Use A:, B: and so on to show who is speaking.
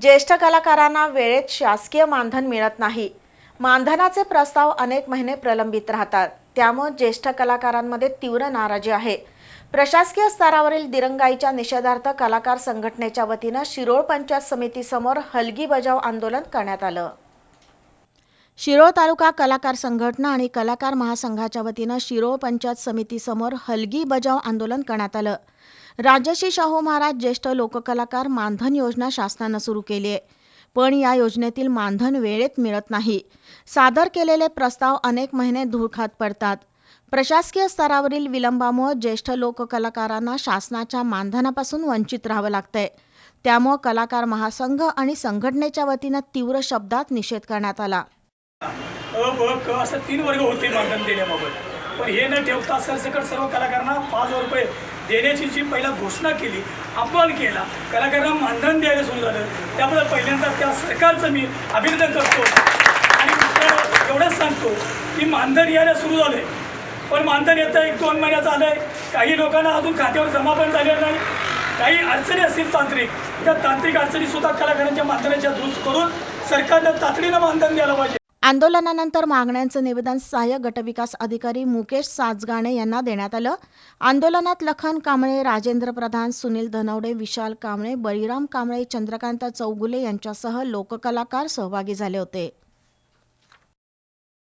A: ज्येष्ठ कलाकारांना वेळेत शासकीय मानधन मिळत नाही. मानधनाचे प्रस्ताव अनेक महिने प्रलंबित राहतात. त्यामुळे ज्येष्ठ कलाकारांमध्ये तीव्र नाराजी आहे. प्रशासकीय स्तरावरील दिरंगाईच्या निषेधार्थ कलाकार संघटनेच्या वतीनं शिरोळ पंचायत समितीसमोर हलगी बजाव आंदोलन करण्यात आलं. शिरोळ तालुका कलाकार संघटना आणि कलाकार महासंघाच्या वतीनं शिरोळ पंचायत समितीसमोर हलगी बजाव आंदोलन करण्यात आलं. राजर्षी शाहू महाराज ज्येष्ठ लोककलाकार मानधन योजना शासनानं सुरू केली आहे. पण या योजनेतील मानधन वेळेत मिळत नाही. सादर केलेले प्रस्ताव अनेक महिने धुळखात पडतात. प्रशासकीय स्तरावरील विलंबामुळे ज्येष्ठ लोककलाकारांना शासनाच्या मानधनापासून वंचित राहावं लागतंय. त्यामुळे कलाकार महासंघ आणि संघटनेच्या वतीनं तीव्र शब्दात निषेध करण्यात आला.
B: असं तीन वर्ग होते मानधन देण्याबाबत. पण हे न ठेवता सरसकट सर्व कलाकारांना पाच हजार रुपये देण्याची जी पहिला घोषणा केली अपमान केला कलाकारांना मानधन द्यायला सुरू झालं. त्यामुळे पहिल्यांदा त्या सरकारचं मी अभिनंदन करतो. आणि एवढंच सांगतो की मानधन यायला सुरू झालं आहे पण मानधन येतं एक दोन महिन्याचं आलं आहे काही लोकांना अजून खात्यावर जमा पण झालेलं नाही. काही अडचणी असतील तांत्रिक त्या तांत्रिक अडचणीसुद्धा कलाकारांच्या मानधनाच्या दुरुस्त करून सरकारनं तातडीनं मानधन द्यायला पाहिजे.
A: आंदोलनानंतर मागण्यांचं निवेदन सहाय्यक गटविकास अधिकारी मुकेश साजगाणे यांना देण्यात आलं. आंदोलनात लखन कांबळे राजेंद्र प्रधान सुनील धनवडे विशाल कांबळे बळीराम कांबळे चंद्रकांत चौगुले यांच्यासह लोककलाकार सहभागी झाले होते.